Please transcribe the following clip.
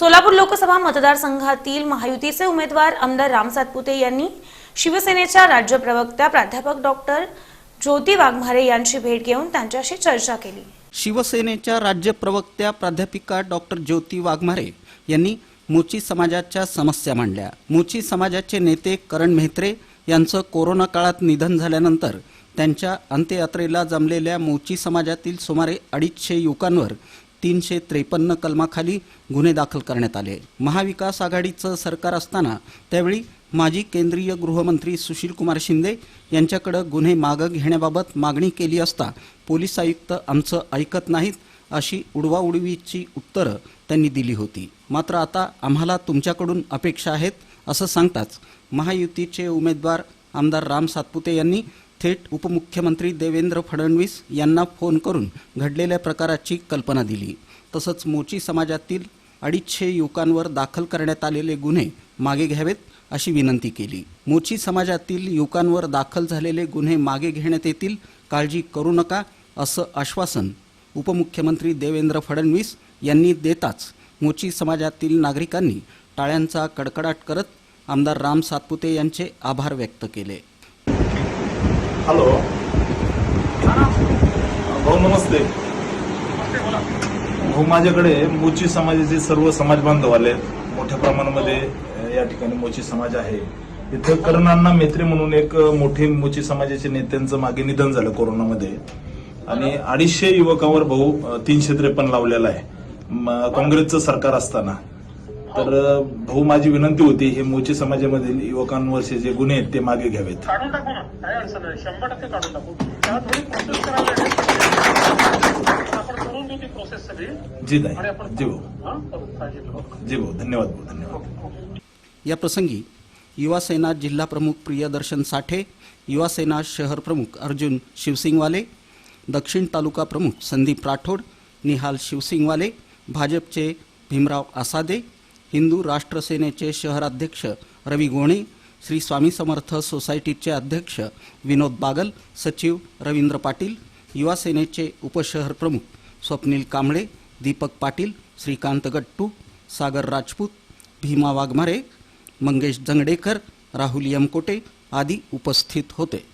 सोलापूर लोकसभा मतदारसंघातील महायुतीचे उमेदवार आमदार राम सातपुते यांनी शिवसेनेच्या राज्य प्रवक्त्या प्राध्यापक डॉक्टर ज्योती वाघमारे यांची भेट घेऊन त्यांच्याशी चर्चा केली. शिवसेनेच्या राज्य प्रवक्त्या प्राध्यापिका डॉक्टर ज्योती वाघमारे यांनी मोची समाजाच्या समस्या मांडल्या. मोची समाजाचे नेते करण मेहत्रे यांचं कोरोना काळात निधन झाल्यानंतर त्यांच्या अंत्ययात्रेला जमलेल्या मोची समाजातील सुमारे अडीचशे युवकांवर तीनशे त्रेपन्न कलमाखाली गुन्हे दाखल करण्यात आले. महाविकास आघाडीचं सरकार असताना त्यावेळी माजी केंद्रीय गृहमंत्री सुशीलकुमार शिंदे यांच्याकडे गुन्हे मागं घेण्याबाबत मागणी केली असता पोलीस आयुक्त आमचं ऐकत नाहीत अशी उडवाउडवीची उत्तरं त्यांनी दिली होती. मात्र आता आम्हाला तुमच्याकडून अपेक्षा आहेत असं सांगताच महायुतीचे उमेदवार आमदार राम सातपुते यांनी थेट उपमुख्यमंत्री देवेंद्र फडणवीस यांना फोन करून घडलेल्या प्रकाराची कल्पना दिली. तसंच मोची समाजातील अडीचशे युवकांवर दाखल करण्यात आलेले गुन्हे मागे घ्यावेत अशी विनंती केली. मोची समाजातील युवकांवर दाखल झालेले गुन्हे मागे घेण्यात येतील काळजी करू नका असं आश्वासन उपमुख्यमंत्री देवेंद्र फडणवीस यांनी देताच मोची समाजातील नागरिकांनी टाळ्यांचा कडकडाट करत आमदार राम सातपुते यांचे आभार व्यक्त केले. हॅलो भाऊ नमस्ते. भाऊ माझ्याकडे मोची समाजाचे सर्व समाज बांधव आले. मोठ्या प्रमाणामध्ये या ठिकाणी मोची समाज आहे. इथं कर्णांना मेत्रे म्हणून एक मोठे मोची समाजाचे नेत्यांचं मागे निधन झालं कोरोनामध्ये. आणि अडीचशे युवकांवर भाऊ तीनशे त्रेपन्न लावलेला आहे. काँग्रेसचं सरकार असताना. तर भाऊ माझी विनंती होती हे मोची समाजामधील युवकांवरचे जे गुन्हे आहेत ते मागे घ्यावेत. काढून टाकू ना. काय अडचण नाही. शंभर टक्के काढून टाकू. त्याला थोडी प्रोसेस करावी लागेल आपण करून देऊ ती प्रोसेस सगळी. जी आणि नाही आपण जी भाऊ. हा? करू. काळजी करू. जी भाऊ धन्यवाद भाऊ धन्यवाद. या प्रसंगी युवासेना जिल्हा प्रमुख प्रियदर्शन साठे युवासेना शहर प्रमुख अर्जुन शिवसिंगवाले दक्षिण तालुका प्रमुख संदीप राठोड निहाल शिवसिंगवाले भाजपचे भीमराव आसादे हिंदू राष्ट्र सेनेचे शहराध्यक्ष रवी गोणे श्री स्वामी समर्थ सोसायटीचे अध्यक्ष विनोद बागल सचिव रवींद्र पाटील युवा सेनेचे उपशहर प्रमुख स्वप्नील कांबळे दीपक पाटील श्रीकांत गट्टू सागर राजपूत भीमा वाघमारे मंगेश जंगडेकर राहुल यमकोटे आदी उपस्थित होते.